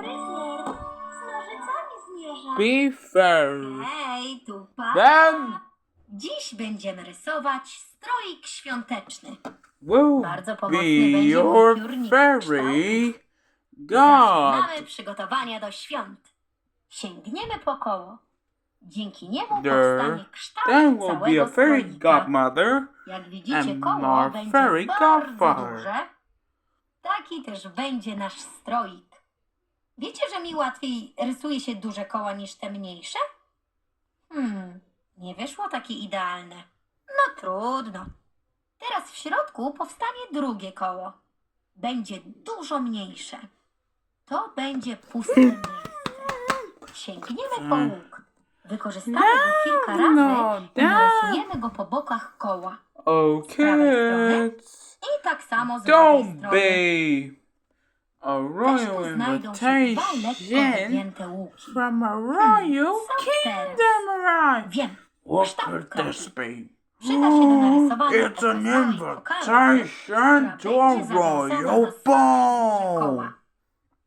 Fryzjer, z nożycami zmierza. Be. Hej, tu. Then Dziś będziemy rysować stroik świąteczny. will Bardzo be pomocny będzie your upiórnik fairy god. Zaczynamy przygotowania do świąt. Sięgniemy po koło. Dzięki niemu There. powstanie kształt Then will be a całego fairy stroika. godmother. Jak widzicie, and koło będzie fairy bardzo godfather. duże. Taki też będzie nasz stroik. Wiecie, że mi łatwiej rysuje się duże koła niż te mniejsze? Hmm, nie wyszło takie idealne. No trudno. Teraz w środku powstanie drugie koło. Będzie dużo mniejsze. To będzie puste miejsce. Sięgniemy po łuk. Wykorzystamy go kilka razy No, i narysujemy go po bokach koła. Okay. I tak samo z drugiej Don't strony. be a royal invitation from a royal kingdom arrived. Wiem, What could this be? Przyda się do narysowania It's an invitation która to a będzie zawiązana royal koła. ball.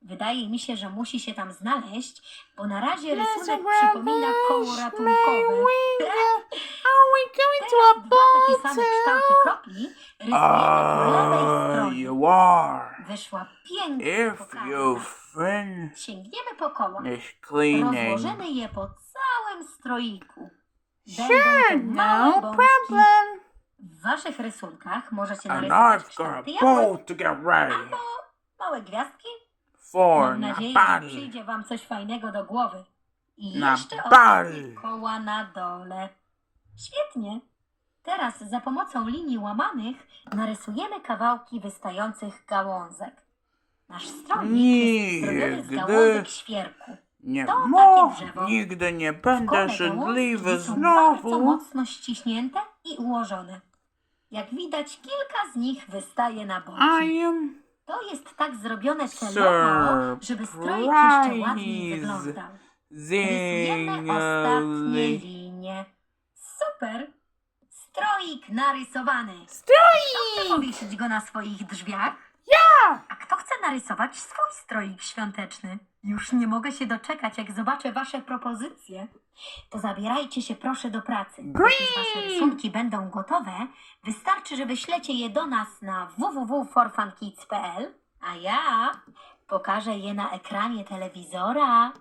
Wydaje mi się, że musi się tam znaleźć, bo na razie rysunek przypomina koło rubbish, ratunkowe. may we go- Are we going to Teraz a dwa takie ball same kształty too? kropli rysujemy po lewej Ah, stronie. you are. Wyszła piękna If Sięgniemy po koła. cleaning, Rozłożymy je po całym stroiku. Będą sure, małe no problem. W waszych rysunkach możecie And narysować I've got kształty a jabłek to get ready albo małe gwiazdki. for Mam nadzieję, że przyjdzie wam coś fajnego do głowy. I Na jeszcze bal. ostatnie koła na dole. Świetnie. Teraz za pomocą linii łamanych narysujemy kawałki wystających gałązek. Nasz stronik jest zrobiony z Nigdy. gałązek świerku. Nie To takie mów, drzewo. nigdy nie będę gałązki szydliwy są bardzo znowu. mocno ściśnięte i ułożone. Jak widać, kilka z nich wystaje na boki. I am To jest tak zrobione celowo, żeby stroik jeszcze ładniej Surprise. wyglądał. Rysujemy ostatnie linie. Super! Stroik narysowany. Chcę Stroik! powiesić go na swoich drzwiach? Ja! A kto chce narysować swój stroik świąteczny? Już nie mogę się doczekać, jak zobaczę wasze propozycje. To zabierajcie się proszę do pracy. Gdy wasze rysunki będą gotowe, wystarczy, że wyślecie je do nas na www.forfunkids.pl, a ja pokażę je na ekranie telewizora.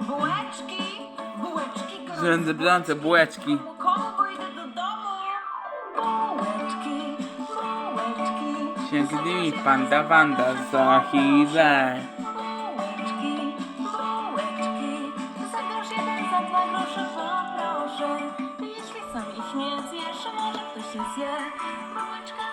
Bułeczki, bułeczki gorące brące bułeczki. Komu pójdę do domu? Bułeczki, bułeczki Sięgnij panda wanda za chwilę. Bułeczki, bułeczki Za grosz jeden, za dwa grosze poproszę Jeśli sam ich nie zjesz, może ktoś je zje chodzi